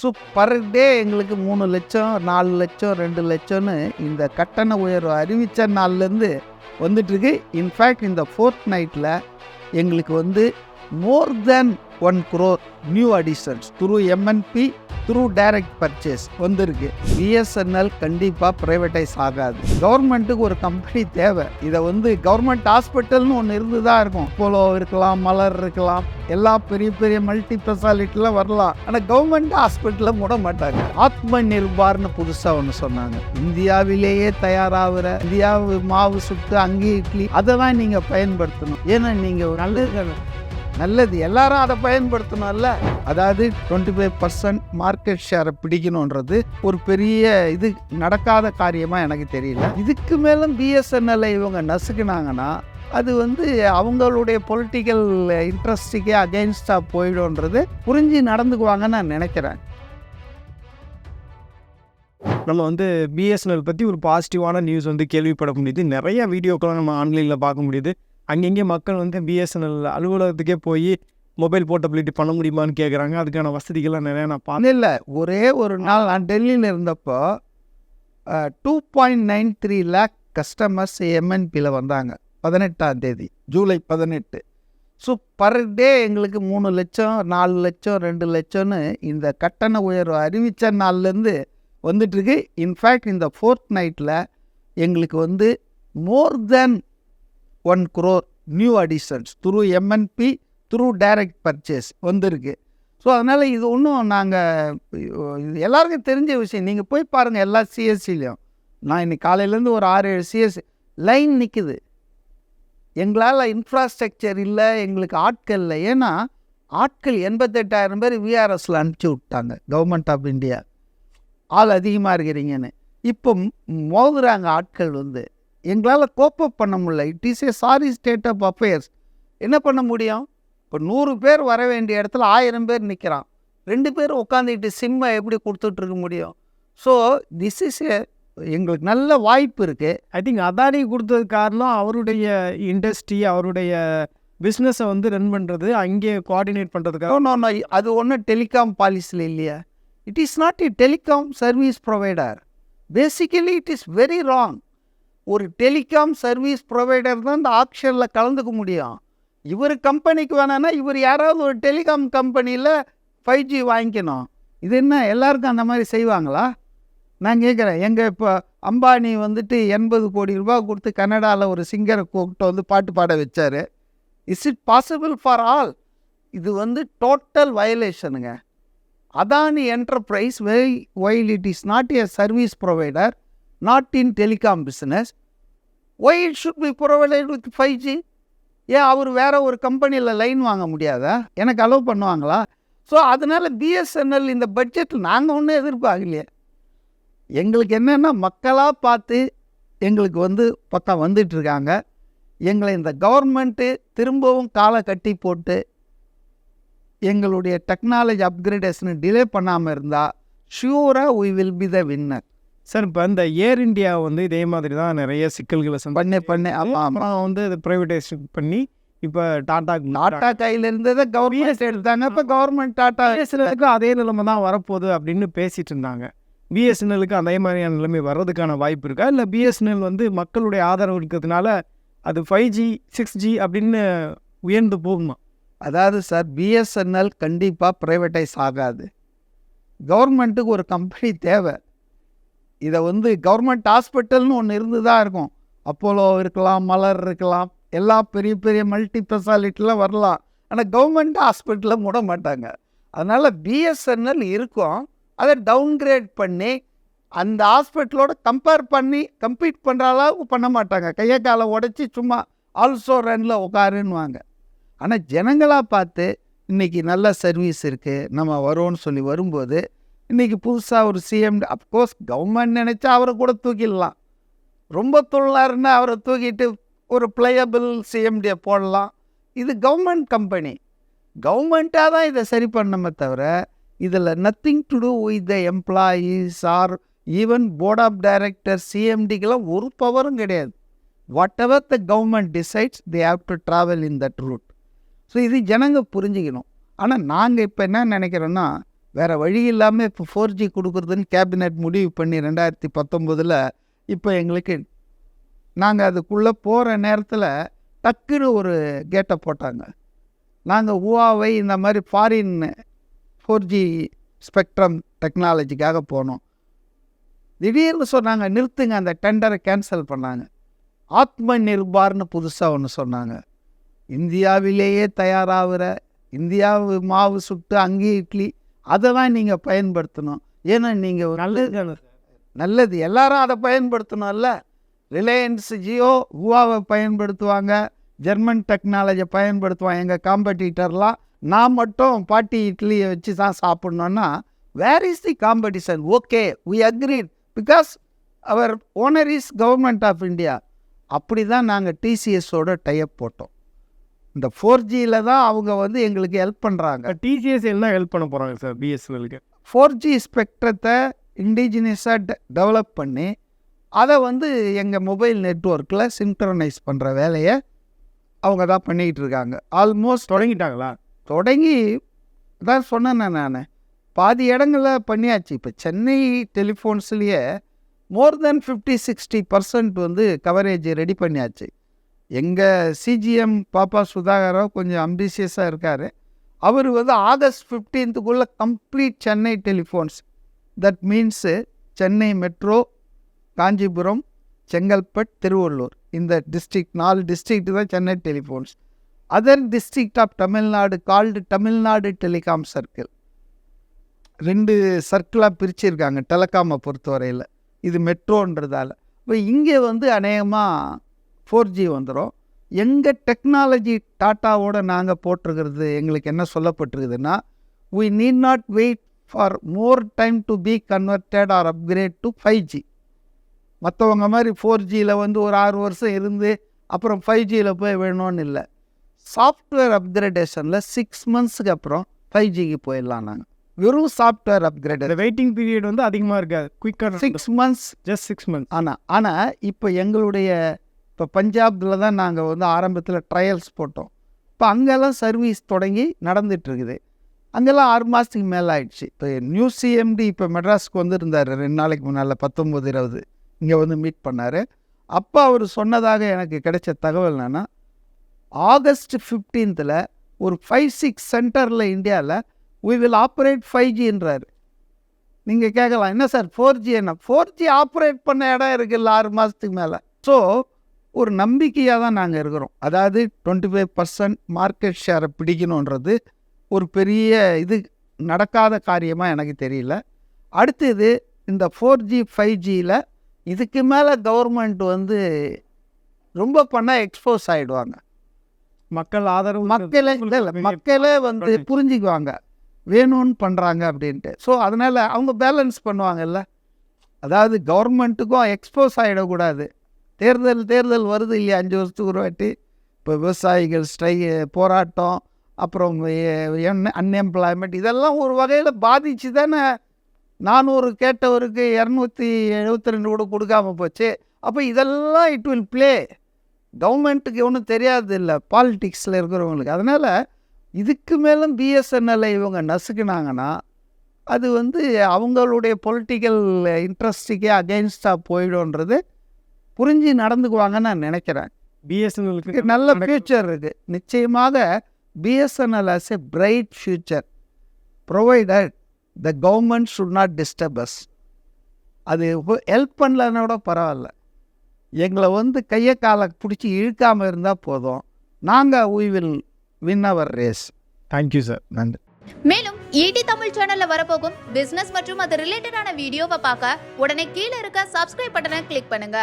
So per day எங்களுக்கு மூணு லட்சம் நாலு லட்சம் ரெண்டு லட்சம்னு இந்த கட்டண உயர்வு அறிவித்த நாள்லேருந்து வந்துட்டுருக்கு இன்ஃபேக்ட் இந்த ஃபோர்த் நைட்டில் எங்களுக்கு வந்து more than one crore new additions through MNP through direct purchase வந்திருக்கு. பிஎஸ்என்எல் கண்டிப்பாக ப்ரைவேட்டைஸ் ஆகாது. கவர்மெண்ட்டுக்கு ஒரு கம்பெனி தேவை. இதை வந்து கவர்மெண்ட் ஹாஸ்பிட்டல்னு ஒன்று இருந்து தான் இருக்கும். போலோ இருக்கலாம் மலர் இருக்கலாம். எல்லா பெரிய பெரிய மல்டி ஸ்பெஷாலிட்டிலாம் வரலாம். ஆனால் கவர்மெண்ட் ஹாஸ்பிட்டலில் மூட மாட்டாங்க. ஆத்ம நிர்பார்னு புதுசாக ஒன்று சொன்னாங்க. இந்தியாவிலேயே தயாராகிற இந்தியாவு மாவு சுட்டு அங்கே இட்லி அதை தான் நீங்கள் பயன்படுத்தணும். ஏன்னா நீங்கள் நல்லது நல்லது. எல்லாரும் அதை பயன்படுத்தணும்ல. அதாவது டுவெண்ட்டி ஃபைவ் பர்சன்ட் மார்க்கெட் ஷேரை பிடிக்கணுன்றது ஒரு பெரிய இது நடக்காத காரியமாக எனக்கு தெரியல. இதுக்கு மேலும் பிஎஸ்என்எல்லை இவங்க நசுக்குனாங்கன்னா அது வந்து அவங்களுடைய பொலிட்டிக்கல் இன்ட்ரெஸ்ட்டுக்கே அகெயின்ஸ்டாக போயிடும்ன்றது புரிஞ்சு நடந்துக்குவாங்கன்னு நான் நினைக்கிறேன். நம்ம வந்து பிஎஸ்என்எல் பற்றி ஒரு பாசிட்டிவான நியூஸ் வந்து கேள்விப்பட முடியுது. நிறைய வீடியோக்களை நம்ம ஆன்லைனில் பார்க்க முடியுது. அங்கங்கே மக்கள் வந்து பிஎஸ்என்எல் அலுவலகத்துக்கே போய் மொபைல் போர்ட்டபிலிட்டி பண்ண முடியுமான்னு கேட்குறாங்க அதுக்கான வசதிகள்லாம் நிறையா நான் பார்த்தேன் இல்லை ஒரே ஒரு நாள் நான் டெல்லியில் இருந்தப்போ two point nine three lakh customers எம்என்பியில் வந்தாங்க. பதினெட்டாம் தேதி ஜூலை பதினெட்டு. ஸோ பர் டே எங்களுக்கு மூணு லட்சம் நாலு லட்சம் ரெண்டு லட்சம்னு இந்த கட்டண உயர்வு அறிவித்த நாள்லேருந்து வந்துட்டுருக்கு. இன்ஃபேக்ட் இந்த ஃபோர்த் நைட்டில் எங்களுக்கு வந்து more than one crore new additions through MNP through direct purchase வந்திருக்கு. ஸோ அதனால் இது ஒன்றும் நாங்கள் இது எல்லாருக்கும் தெரிஞ்ச விஷயம். நீங்கள் போய் பாருங்கள் எல்லா சிஎஸ்சிலையும் நான் இன்னைக்கு காலையிலேருந்து ஒரு ஆறு ஏழு சிஎஸ்சி லைன் நிற்குது எங்களால் இன்ஃப்ராஸ்ட்ரக்சர் இல்லை எங்களுக்கு ஆட்கள் இல்லை. ஏன்னா ஆட்கள் எண்பத்தெட்டாயிரம் பேர் விஆர்எஸில் அனுப்பிச்சி விட்டாங்க கவர்மெண்ட் ஆஃப் இந்தியா ஆள் அதிகமாக இருக்கிறீங்கன்னு. இப்போ மோதுறாங்க ஆட்கள் வந்து. எங்களால் கோப்பப் பண்ண முடியல. It is a sorry state of affairs என்ன பண்ண முடியும்? இப்போ நூறு பேர் வர வேண்டிய இடத்துல ஆயிரம் பேர் நிற்கிறான் ரெண்டு பேர் உட்காந்துக்கிட்டு சிம்மை எப்படி கொடுத்துட்ருக்க முடியும்? ஸோ திஸ் இஸ் ஏ எங்களுக்கு நல்ல வாய்ப்பு இருக்குது ஐ திங்க் அதானி கொடுத்தது காரணம் அவருடைய இண்டஸ்ட்ரி அவருடைய பிஸ்னஸை வந்து ரன் பண்ணுறது அங்கே கோஆர்டினேட் பண்ணுறதுக்காக நோ நோ அது ஒன்றும் டெலிகாம் பாலிசியில் இல்லையா. It is not a telecom service provider basically it is very wrong ஒரு டெலிகாம் சர்வீஸ் ப்ரொவைடர் தான் இந்த ஆக்ஷனில் கலந்துக்க முடியும். இவர் கம்பெனிக்கு வேணான்னா இவர் யாராவது ஒரு டெலிகாம் கம்பெனியில் ஃபைவ் ஜி வாங்கிக்கணும். இது என்ன எல்லாருக்கும் அந்த மாதிரி செய்வாங்களா? நான் கேட்குறேன் எங்கள் இப்போ அம்பானி வந்துட்டு எண்பது கோடி ரூபாய் கொடுத்து கனடாவில் ஒரு சிங்கரை கூப்பிட்டு வந்து பாட்டு பாட வச்சார். Is it possible for all இது வந்து total வயலேஷனுங்க Adani enterprise why while it is not a service provider not in telecom business why it should be provided with five G ஏன் அவர் வேறு ஒரு கம்பெனியில் லைன் வாங்க முடியாதா? எனக்கு அலோவ் பண்ணுவாங்களா? ஸோ அதனால் பிஎஸ்என்எல் இந்த பட்ஜெட்டில் நாங்கள் ஒன்றும் எதிர்பார்க்கலையே. எங்களுக்கு என்னென்னா மக்களாக பார்த்து எங்களுக்கு வந்து பக்கம் வந்துட்டுருக்காங்க எங்களை இந்த கவர்மெண்ட்டு திரும்பவும் காலை கட்டி போட்டு எங்களுடைய டெக்னாலஜி அப்கிரேடேஷனை டிலே பண்ணாமல் இருந்தால் ஷூராக we will be the winner sir இப்போ இந்த ஏர் இந்தியா வந்து இதே மாதிரி தான் நிறைய சிக்கல்களை பண்ணே பண்ணே. ஆமாம் அப்புறம் வந்து இது ப்ரைவேடைசேஷன் பண்ணி இப்போ டாடா டாட்டா கையில் இருந்ததை கவர்மெண்ட் எடுத்தாங்க. இப்போ கவர்மெண்ட் டாட்டா பிஎஸ்என்எலுக்கு அதே நிலைமை தான் வரப்போகுது அப்படின்னு பேசிட்டு இருந்தாங்க. பிஎஸ்என்எலுக்கு அதே மாதிரியான நிலைமை வர்றதுக்கான வாய்ப்பு இருக்கா? இல்லை பிஎஸ்என்எல் வந்து மக்களுடைய ஆதரவு இருக்கிறதுனால அது ஃபைவ் ஜி சிக்ஸ் ஜி அப்படின்னு உயர்ந்து போகுமா? அதாவது சார் பிஎஸ்என்எல் கண்டிப்பாக ப்ரைவேட்டைஸ் ஆகாது. கவர்மெண்ட்டுக்கு ஒரு கம்பெனி தேவை. இதை வந்து கவர்மெண்ட் ஹாஸ்பிட்டல்னு ஒன்று இருந்து தான் இருக்கும். அப்போலோ இருக்கலாம் மலர் இருக்கலாம் எல்லா பெரிய பெரிய மல்டி ஸ்பெஷாலிட்டிலாம் வரலாம். ஆனால் கவர்மெண்ட் ஹாஸ்பிட்டலில் மூட மாட்டாங்க. அதனால் பிஎஸ்என்எல் இருக்கும். அதை டவுன்கிரேட் பண்ணி அந்த ஹாஸ்பிட்டலோட கம்பேர் பண்ணி கம்ப்ளீட் பண்ணுற அளவுக்கு பண்ண மாட்டாங்க. கையை காலை உடச்சி சும்மா ஆல்சோ ரனில் உட்காருன்னுவாங்க. ஆனால் ஜனங்களாக பார்த்து இன்றைக்கி நல்ல சர்வீஸ் இருக்குது நம்ம வரோன்னு சொல்லி வரும்போது இன்றைக்கி புதுசாக ஒரு சிஎம் அப்கோர்ஸ் கவர்மெண்ட் நினச்சா அவரை கூட தூக்கிடலாம். ரொம்ப தொழிலாருன்னா அவரை தூக்கிட்டு ஒரு பிளேயபிள் சிஎம்டியை போடலாம். இது கவர்மெண்ட் கம்பெனி கவர்மெண்ட்டாக தான் இதை சரி பண்ணமே தவிர இதில் nothing to do with the employees or even board of director சிஎம்டிக்கெலாம் ஒரு பவரும் கிடையாது. Whatever the government decides they have to travel in that route so இது ஜனங்க புரிஞ்சுக்கணும். ஆனால் நாங்கள் இப்போ என்ன நினைக்கிறோன்னா வேறு வழி இல்லாமல் இப்போ ஃபோர் ஜி கொடுக்குறதுன்னு கேபினெட் முடிவு பண்ணி ரெண்டாயிரத்தி பத்தொம்போதில் இப்போ எங்களுக்கு நாங்கள் அதுக்குள்ளே போகிற நேரத்தில் டக்குன்னு ஒரு கேட்டை போட்டாங்க. நாங்கள் ஊவாவை இந்த மாதிரி ஃபாரின் ஃபோர் ஜி ஸ்பெக்ட்ரம் டெக்னாலஜிக்காக போனோம். திடீர்னு சொன்னாங்க நிறுத்துங்க அந்த டெண்டரை கேன்சல் பண்ணாங்க. ஆத்ம நிர்பார்னு புதுசாக ஒன்று சொன்னாங்க. இந்தியாவிலேயே தயாராகிற இந்தியாவு மாவு சுட்டு அங்கேயே இட்லி அதை தான் நீங்கள் பயன்படுத்தணும். ஏன்னா நீங்கள் நல்லது. நல்லது. எல்லாரும் அதை பயன்படுத்தணும்ல. ரிலையன்ஸ் ஜியோ ஹுவாவை பயன்படுத்துவாங்க. ஜெர்மன் டெக்னாலஜியை பயன்படுத்துவாங்க. எங்கள் காம்படிட்டர்லாம் நான் மட்டும் பாட்டி இட்லியை வச்சு தான் சாப்பிட்ணுன்னா where is the competition okay we agreed because our owner is government of India அப்படி தான் நாங்கள் டிசிஎஸோட டைப் போட்டோம். இந்த ஃபோர் ஜியில் தான் அவங்க வந்து எங்களுக்கு ஹெல்ப் பண்ணுறாங்க டிசிஎஸ் என்ன ஹெல்ப் பண்ண போகிறாங்க சார் பிஎஸ்என்எலுக்கு ஃபோர் ஜி ஸ்பெக்ட்ரத்தை இண்டிஜினியஸாக டெவலப் பண்ணி அதை வந்து எங்கள் மொபைல் நெட்ஒர்க்கில் சிங்க்ரனைஸ் பண்ணுற வேலையை அவங்க தான் பண்ணிக்கிட்டு இருக்காங்க. ஆல்மோஸ்ட் தொடங்கிட்டாங்களா? தொடங்கி தான் சொன்னேன் நான். பாதி இடங்களில் பண்ணியாச்சு. இப்போ Chennai டெலிஃபோன்ஸ்லேயே more than fifty sixty percent வந்து கவரேஜ் ரெடி பண்ணியாச்சு. எங்கள் சிஜிஎம் பாப்பா சுதாகரோ கொஞ்சம் அம்பிஷியஸாக இருக்கார். அவர் வந்து August ஃபிஃப்டீன்த்துக்குள்ளே complete Chennai telephones that means Chennai metro Kanchipuram Chengalpattu Tiruvallur. இந்த டிஸ்ட்ரிக்ட் நாலு டிஸ்ட்ரிக்ட் தான் Chennai telephones other district of Tamil Nadu called Tamil Nadu telecom circle ரெண்டு சர்க்கிளாக பிரிச்சிருக்காங்க டெலகாமை பொறுத்தவரையில். இது மெட்ரோன்றதால இப்போ இங்கே வந்து அநேகமாக ஃபோர் ஜி வந்துடும் எங்கள் டெக்னாலஜி டாட்டாவோட நாங்கள் போட்டிருக்கிறது எங்களுக்கு என்ன சொல்லப்பட்டிருக்குதுன்னா we need not wait for more time to be converted or upgrade to five G மற்றவங்க மாதிரி ஃபோர் ஜியில் வந்து ஒரு ஆறு வருஷம் இருந்து அப்புறம் ஃபைவ் ஜியில் போய் வேணும்னு இல்லை. சாஃப்ட்வேர் அப்கிரேடேஷனில் சிக்ஸ் மந்த்ஸுக்கு அப்புறம் ஃபைவ் ஜிக்கு போயிடலாம் நாங்கள் வெறும் சாஃப்ட்வேர் அப்கிரேட் வெயிட்டிங் பீரியட் வந்து அதிகமாக இருக்காது. குயிக்காக six months just six months ஆனால் ஆனால் இப்போ எங்களுடைய இப்போ பஞ்சாபில் தான் நாங்கள் வந்து ஆரம்பத்தில் ட்ரையல்ஸ் போட்டோம். இப்போ அங்கெல்லாம் சர்வீஸ் தொடங்கி நடந்துட்டு அங்கெல்லாம் ஆறு மாதத்துக்கு மேலே ஆயிடுச்சு. இப்போ நியூ சிஎம்டி இப்போ மெட்ராஸ்க்கு வந்து இருந்தார் ரெண்டு நாளைக்கு முன்னால் பத்தொம்போது இருபது. இங்கே வந்து மீட் பண்ணார். அப்போ அவர் சொன்னதாக எனக்கு கிடைச்ச தகவல் என்னென்னா ஆகஸ்ட் ஃபிஃப்டீன்த்தில் ஒரு ஃபைவ் சிக்ஸ் சென்டரில் இந்தியாவில் வி வில் ஆப்ரேட் ஃபைவ் ஜின்றார் நீங்கள் கேட்கலாம் என்ன சார் ஃபோர் ஜி என்ன? ஃபோர் ஜி ஆப்ரேட் பண்ண இடம் இருக்குல்ல ஆறு மாதத்துக்கு மேலே. ஸோ ஒரு நம்பிக்கையாக தான் நாங்கள் இருக்கிறோம். அதாவது டுவெண்ட்டி ஃபைவ் பர்சன்ட் மார்க்கெட் ஷேரை பிடிக்கணுன்றது ஒரு பெரிய இது நடக்காத காரியமாக எனக்கு தெரியல. அடுத்தது இந்த ஃபோர் ஜி ஃபைவ் ஜியில் இதுக்கு மேலே கவர்மெண்ட் வந்து ரொம்ப பண்ணால் எக்ஸ்போஸ் ஆகிடுவாங்க மக்கள் ஆதரவு மக்களே இல்லை இல்லை மக்களே வந்து புரிஞ்சுக்குவாங்க. வேணும்னு பண்ணுறாங்க அப்படின்ட்டு. ஸோ அதனால் அவங்க பேலன்ஸ் பண்ணுவாங்கல்ல. அதாவது கவர்மெண்ட்டுக்கும் எக்ஸ்போஸ் ஆகிடக்கூடாது தேர்தல் தேர்தல் வருது இல்லையா? அஞ்சு வருஷத்துக்கு ஒரு வாட்டி. இப்போ விவசாயிகள் ஸ்ட்ரை போராட்டம் அப்புறம் அன்எம்ப்ளாய்மெண்ட் இதெல்லாம் ஒரு வகையில் பாதிச்சு தானே நானூறு கேட்டவருக்கு இரநூத்தி எழுபத்தி ரெண்டு கூட கொடுக்காம போச்சு. அப்போ இதெல்லாம் இட் வில் ப்ளே கவர்மெண்ட்டுக்கு ஒன்றும் தெரியாது இல்லை பாலிட்டிக்ஸில் இருக்கிறவங்களுக்கு. அதனால் இதுக்கு மேலும் பிஎஸ்என்எல்லை இவங்க நசுக்குனாங்கன்னா அது வந்து அவங்களுடைய பொலிட்டிக்கல் இன்ட்ரெஸ்ட்டுக்கே அகெயின்ஸ்டாக போயிடும்ன்றது புரிஞ்சு நடந்துக்குவாங்கன்னு நான் நினைக்கிறேன். பிஎஸ்என்எலுக்கு நல்ல ஃப்யூச்சர் இருக்குது நிச்சயமாக BSNL has a bright future provided the government should not disturb us அது ஹெல்ப் பண்ணலன்னா கூட பரவாயில்ல. எங்களை வந்து கையை காலை பிடிச்சி இழுக்காமல் இருந்தால் போதும். நாங்கள் we will win our race thank you sir நன்றி. மேலும் ஈடி தமிழ் சேனல்ல வரப்போகும் பிசினஸ் மற்றும் அது ரிலேட்டடான வீடியோவை பார்க்க உடனே கீழே இருக்க சப்ஸ்கிரைப் பட்டனை கிளிக் பண்ணுங்க.